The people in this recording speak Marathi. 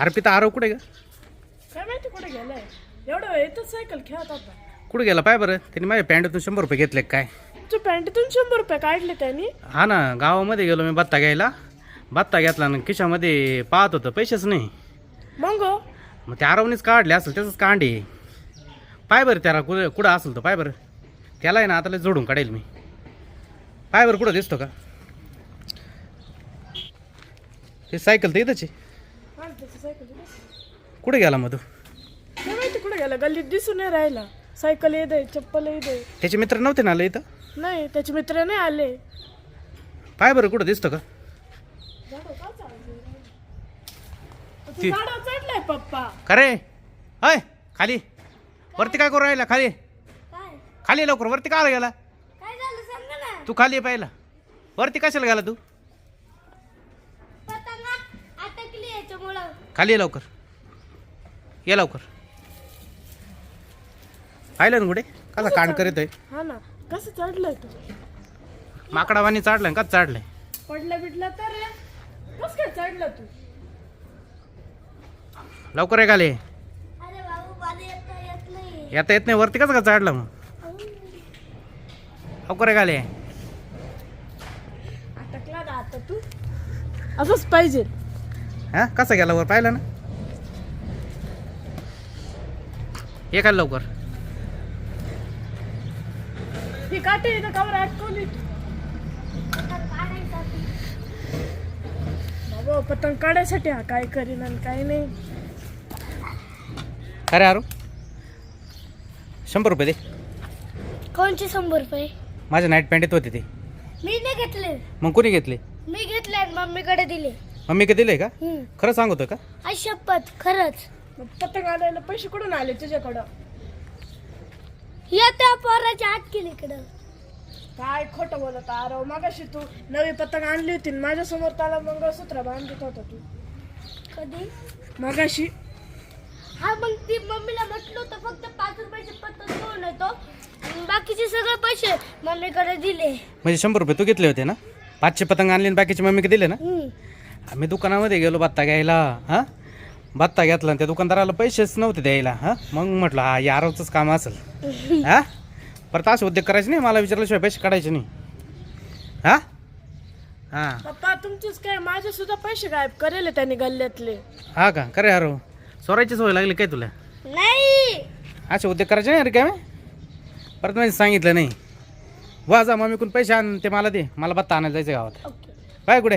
अर्पिता आरव कुठे ग? काय माहिती कुठे गेलाय? एवढं इथंच सायकल खेळत होता. कुठे गेला पाय बरं? त्यांनी माझ्या पॅन्टतून शंभर रुपये घेतले का काय? तुझ्या पॅन्टीतून शंभर रुपये काढले त्यांनी? हा ना गावामध्ये गेलो मी बत्ता घ्यायला. बत्ता घेतला ना खिशामध्ये पाहत होतं पैसेच नाही. मग? मग त्या आरवनीच काढले असेल त्याचंच कांडे. पाय बरं त्याला कुठं कुठं असेल तर पाय बरं. त्याला आहे ना आता जोडून काढेल मी. पाय बरं कुठं दिसतो का? ते सायकल तर इथंच. कुठे गेला मग तू काय माहिती कुठे गेला गल्लीत दिसून नाही राहिला. सायकल येत आहे चप्पल येत आहे त्याचे मित्र नव्हते ना आले इथं? नाही त्याचे मित्र नाही आले. पाय बरं कुठं दिसतो का? तू झाडावर चढलाय पप्पा. का रे अय खाली. वरती काय करू राहिला? खाली. काय? खाली लवकर. वरती का गेला? काय झालं? सांग ना. तू खाली पाहिला. वरती कशाला गेला तू? पतंग अटकली याच्यामुळं. खाली ये लवकर. ये लवकर. पाहिलं ना कुठे? कसा कांड करीत आहे? हा ना. कसं चढलाय तू? माकडावानी चाडलाय का चाडलाय पडला बिडला तर रे कस काय चढला तू? लवकर ये खाली अरे बाबू मला येता येत नाही. येता येत नाही वरती कसं का चाडला मग? लवकर ये खाली अटकला ना आता तू. असंच पाहिजे. हा? कसा गेला वर? पाहिलं ना? ये खाली लवकर. ही काटे इथं कावर अटकवली. बाबा पतंग काढायसाठी हा काय करीन आणि काय नाही. अरे अरू शंभर रुपये दे. कोणचे शंभर रुपये? माझ्या नाईट पॅन्ट होते ते. मी नाही घेतले. मग कोणी घेतले? मी घेतले आणि मम्मीकडे दिले. मम्मी का दिले का? हम्म. खरं सांगतो का? आई शपथ खरंच. मग पतंग आणायला पैसे कुठून आले तुझ्याकडं? या त्या पोराच्या हात केली इकडं काय खोटं बोलत आरव मागाशी तू नवी पतंग आणली होती आणि माझ्यासमोर त्याला मंगळसूत्र बांधत होता तू. कधी? मागाशी हा मग ती मम्मीला म्हटलं होतं फक्त पाच रुपयाचे पतंग घेऊन येतो बाकीचे सगळे पैसे मम्मीकडे दिले. म्हणजे शंभर रुपये तू घेतले होते ना? पाचशे पतंग आणले आणि बाकीचे मम्मी दिले ना? हम्म. आम्ही दुकानामध्ये गेलो बत्ता घ्यायला हां? बत्ता घेतला आणि त्या दुकानदाराला पैसेच नव्हते द्यायला हां? मग म्हटलं हा यारवचंच काम असेल. हां? परत असे उद्योग करायचे नाही मला विचारल्याशिवाय पैसे काढायचे नाही. हां? हां. पप्पा तुमचेच काय? माझे सुद्धा पैसे गायब करेल त्यांनी गल्ल्यातले. हा का? खरे यारो चोरायची सवय लागली काय तुला? नाही. असे उद्योग करायचे नाही अरे काय? परत म्हणजे सांगितलं नाही. वा जा मम्मीकडून पैसे आण ते मला दे. मला बत्ता आणायला जायचं गावात. बाय कुठे?